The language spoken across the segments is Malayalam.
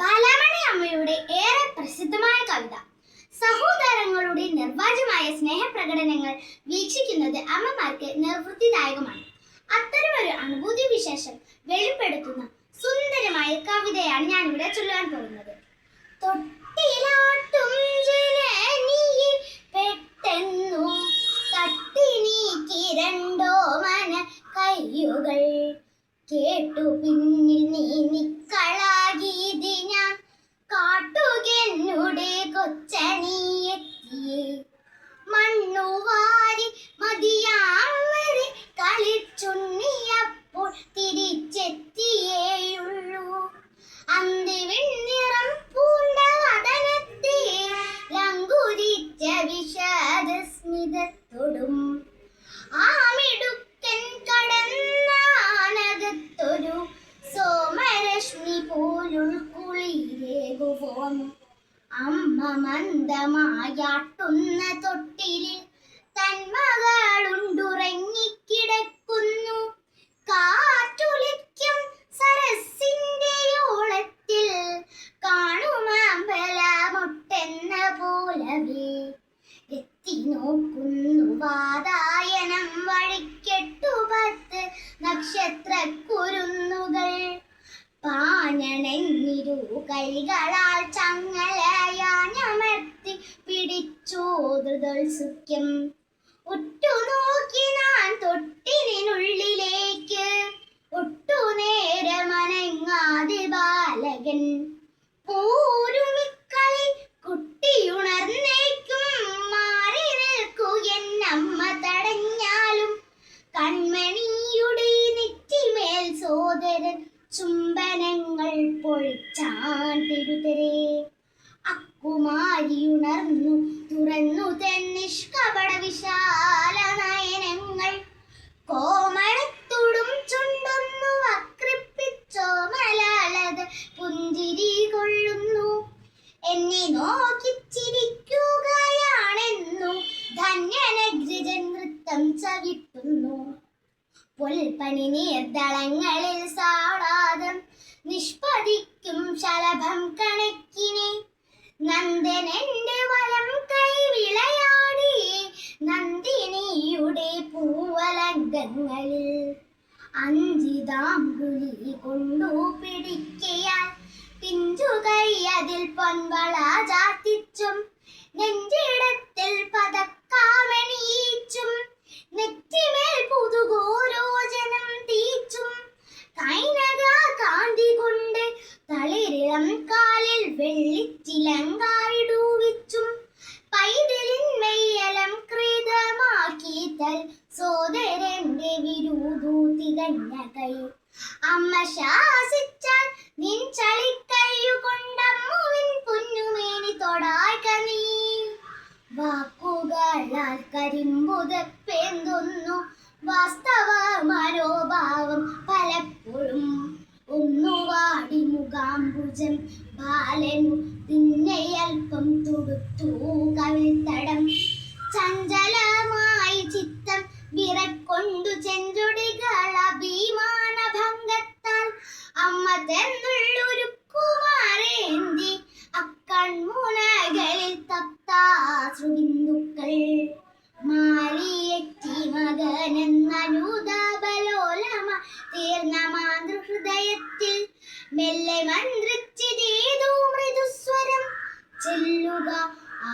ബാലാമണി അമ്മയുടെ ഏറെ പ്രസിദ്ധമായ കവിത. സഹോദരങ്ങളുടെ നിർവാചമായ സ്നേഹപ്രകടനങ്ങൾ വീക്ഷിക്കുന്നത് അമ്മമാർക്ക് നിർവൃത്തിദായകമാണ്. അത്തരമൊരു അനുഭൂതി വിശേഷം വെളിപ്പെടുത്തുന്ന സുന്ദരമായ കവിതയാണ് ഞാൻ ഇവിടെ ചൊല്ലാൻ പോകുന്നത്. മന കേട്ടു പിന്നിൽ നീ നിക്കളാകീതി ഞാൻ കാട്ടുകെന്നുടെ കൊച്ചണിയെത്തിയേ അമ്മ മന്ദമായാട്ടുന്ന തൊട്ടിലിൽ തന്മകളുണ്ടുറങ്ങിക്കിടക്കുന്നു കാറ്റുലിക്കും സരസിന്റെ ഓളത്തിൽ കാണുമാമ്പലമൊട്ടെന്ന പോലവേ എത്തി നോക്കുന്നു വാതായനം വഴിക്കെട്ടു പത്ത് നക്ഷത്രക്കുരുന്നുകൾ പാഞ്ഞണഞ്ഞിരു കൈകളാൽ ചങ്ങലയാഞ്ഞമർത്തി പിടിച്ചു. ധൃതോത്സുഖ്യം ഉറ്റുനോക്കി ഞാൻ തൊട്ടിനുള്ളിലേക്ക് ഒട്ടുനേരമനങ്ങാതെ ബാലകൻ പൂരുമിക്കളി കുട്ടിയുണർന്നേക്കും. മാറി നിൽക്കൂ എന്നമ്മ തടഞ്ഞാലും കൺമണിയുടെ നെറ്റിമേൽ സോദരൻ ചുംബനങ്ങൾ പൊഴിച്ചാൻ തിരുതരേ. അക്കുമാരിയുണർന്നു തുറന്നു തെന്നിഷ്കപട വിശാല നയനങ്ങൾ. കോമളത്തുടും ചുണ്ടൊന്നു വക്രിപ്പിച്ചോ മലാളത് പുഞ്ചിരി കൊള്ളുന്നു. എന്നെ നോക്കി ചിരിക്കുകയാണെന്നു ധന്യനഗ്രജൻ നൃത്തം ചവിട്ടുന്നു. പുൽപ്പനി നീർദളങ്ങളിൽ സാളാദം നിഷ്പതിക്കും ശലഭം കണക്കിനെ. നന്ദനന്റെ വലം കൈ വിളയാടി നന്ദിനിയുടെ പൂവലങ്കങ്ങളിൽ അഞ്ചിതാമ്പുലി കൊണ്ടു പിടിക്കയാൽ പിഞ്ചുകൈ അതിൽ പൊൻവള ചാത്തിച്ചും നെഞ്ചിടത്തിൽ വിരൂതു തികഞ്ഞ കൈ അമ്മ ശാസിച്ചാൽ നിൻ ചളിക്കയ്യു പൊന്നുമേനി തൊടായ്ക നീ വാക്കുകളാൽ കരിമ്പുതപ്പെന്തൊന്നു വാസ്തവ മനോഭാവം പലപ്പോഴും ഒന്നുവാടി മുഖാംബുജം ബാലനു പിന്നെ അല്പം തുടുത്തു. തപ്താശ്രുബിന്ദുക്കൾ മാലിയെത്തി മകനെന്നനുതാപലോലമ തീർന്ന മാതൃഹൃദയത്തിൽ മെല്ലെ മന്ത്രിച്ചിതേതോ മൃദുസ്വരം. ചെല്ലുക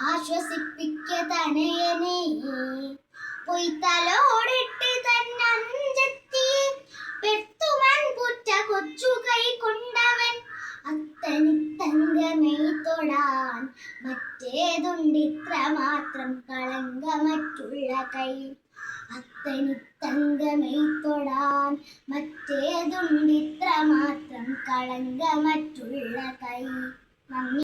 ആശ്വസിപ്പിക്ക തനയനെ. പൊയ്ത്തലോടിട്ട് തന്നഞ്ചെത്തിയെ പെട്ടുമൻ പുറ്റ കൊച്ചു കൈ കൊണ്ടവൻ അത്തനി തങ്കമേ തൊടാൻ മറ്റേതുണ്ടിത്ര മാത്രം കളങ്കമറ്റുള്ള കൈ. അത്തനി തങ്കമേ തൊടാൻ മറ്റേതുണ്ടിത്ര മാത്രം കളങ്കമറ്റുള്ള കൈ. നന്ദി